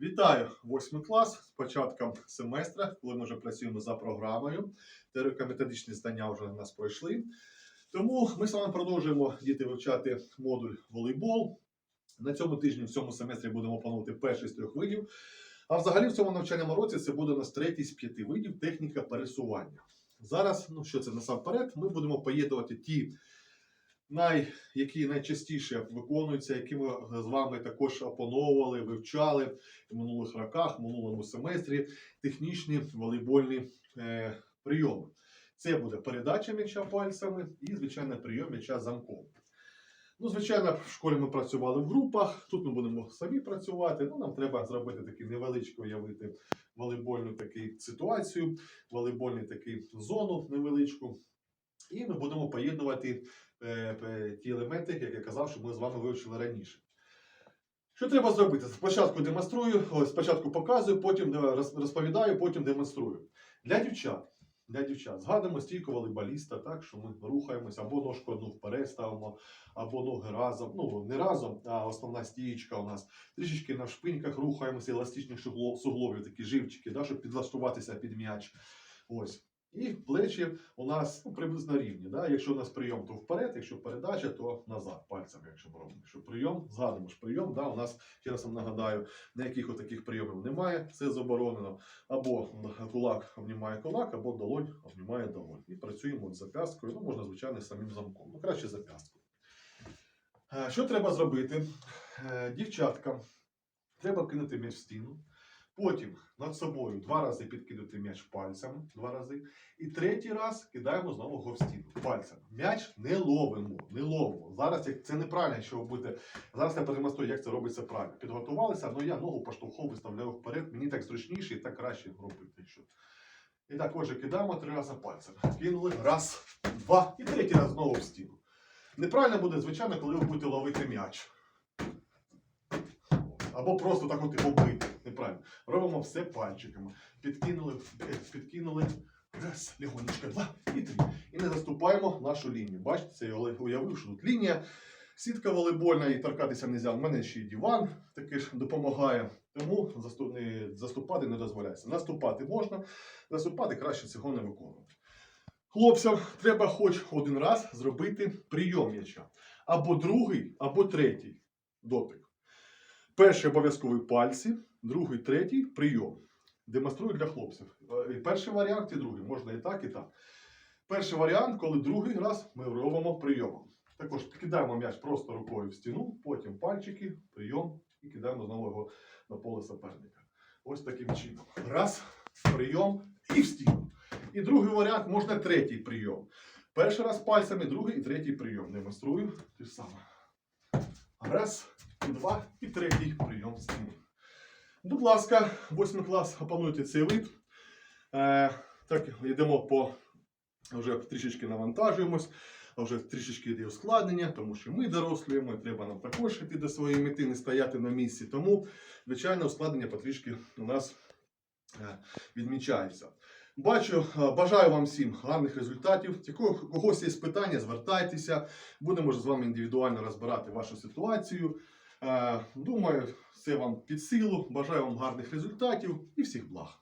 Вітаю восьмий клас з початком семестра, коли ми вже працюємо за програмою. Теорико-методичні знання вже у нас пройшли. Тому ми з вами продовжуємо діти вивчати модуль волейбол. На цьому тижні, в цьому семестрі будемо опановувати перший з трьох видів. А взагалі в цьому навчальному році це буде у нас третій з п'яти видів техніка пересування. Зараз, ну що це насамперед, ми будемо поєднувати ті най, які найчастіше виконуються, які ми з вами також опановували, вивчали в минулих роках, в минулому семестрі технічні волейбольні е, прийоми. Це буде передача м'яча пальцями і, звичайно, прийом м'яча замком. Ну, звичайно, в школі ми працювали в групах, тут ми будемо самі працювати. Ну, нам треба зробити такий невеличкий уявити волейбольну таку ситуацію, волейбольну таку зону невеличку. І ми будемо поєднувати е, ті елементи, як я казав, що ми з вами вивчили раніше. Що треба зробити? Спочатку демонструю, спочатку показую, потім розповідаю, потім демонструю. Для дівчат. Для дівчат згадуємо стійку волейболіста, так що ми рухаємося, або ножку одну вперед ставимо, або ноги разом. Ну, не разом, а основна стієчка у нас. Трішечки на шпиньках рухаємося, еластичних сугло- суглобів, такі живчики, да, щоб підлаштуватися під м'яч. Ось. І плечі у нас приблизно рівні. Да? Якщо у нас прийом, то вперед, якщо передача, то назад пальцями, якщо ми робимо. Якщо прийом, згадуємо ж прийом, да? у нас, ще раз вам нагадаю, ніяких таких прийомів немає, це заборонено. Або кулак обнімає кулак, або долонь обнімає долонь. І працюємо з зап'ясткою, ну можна, звичайно, самим замком. Ну, краще зап'ясткою. Е, Що треба зробити? Е, Дівчаткам треба кинути м'яч в стіну. Потім над собою два рази підкидати м'яч пальцями, два рази. І третій раз кидаємо знову його в стіну пальцем. М'яч не ловимо, не ловимо. Зараз як це неправильно, якщо ви будете. Зараз я продемонструю, як це робиться правильно. Підготувалися, але я ногу поштовхов виставляю вперед. Мені так зручніше і так краще робити. Якщо. І так, отже, кидаємо три рази пальцем. Кинули. Раз, два і третій раз знову в стіну. Неправильно буде, звичайно, коли ви будете ловити м'яч. Або просто так от його бити. Неправильно. Робимо все пальчиками. Підкинули, е, підкинули. Раз, легонечко, два і три. І не заступаємо нашу лінію. Бачите, це я уявив, що тут лінія. Сітка волейбольна і торкатися не можна. У мене ще й диван такий ж допомагає. Тому заступати не дозволяється. Наступати можна, наступати краще цього не виконувати. Хлопцям треба хоч один раз зробити прийом м'яча. Або другий, або третій дотик. Перший обов'язковий пальці, другий, третій прийом. Демонструю для хлопців. Е, і Перший варіант і другий. Можна і так, і так. Перший варіант, коли другий раз ми робимо прийомом. Також кидаємо м'яч просто рукою в стіну, потім пальчики, прийом і кидаємо знову його на поле суперника. Ось таким чином. Раз, прийом і в стіну. І другий варіант можна третій прийом. Перший раз пальцями, другий і третій прийом. Демонструю те ж саме. Раз, два і третій прийом в стіну. Будь ласка, восьмий клас, опануйте цей вид. Е, так, йдемо по вже трішечки навантажуємось, вже трішечки йде ускладнення, тому що ми дорослюємо, і треба нам також йти до своєї мети, не стояти на місці. Тому, звичайно, ускладнення потрішки у нас е, відмічається. Бачу, е, бажаю вам всім гарних результатів. Якщо когось є питання, звертайтеся. Будемо з вами індивідуально розбирати вашу ситуацію. Е, Думаю, все вам під силу. Бажаю вам гарних результатів і всіх благ.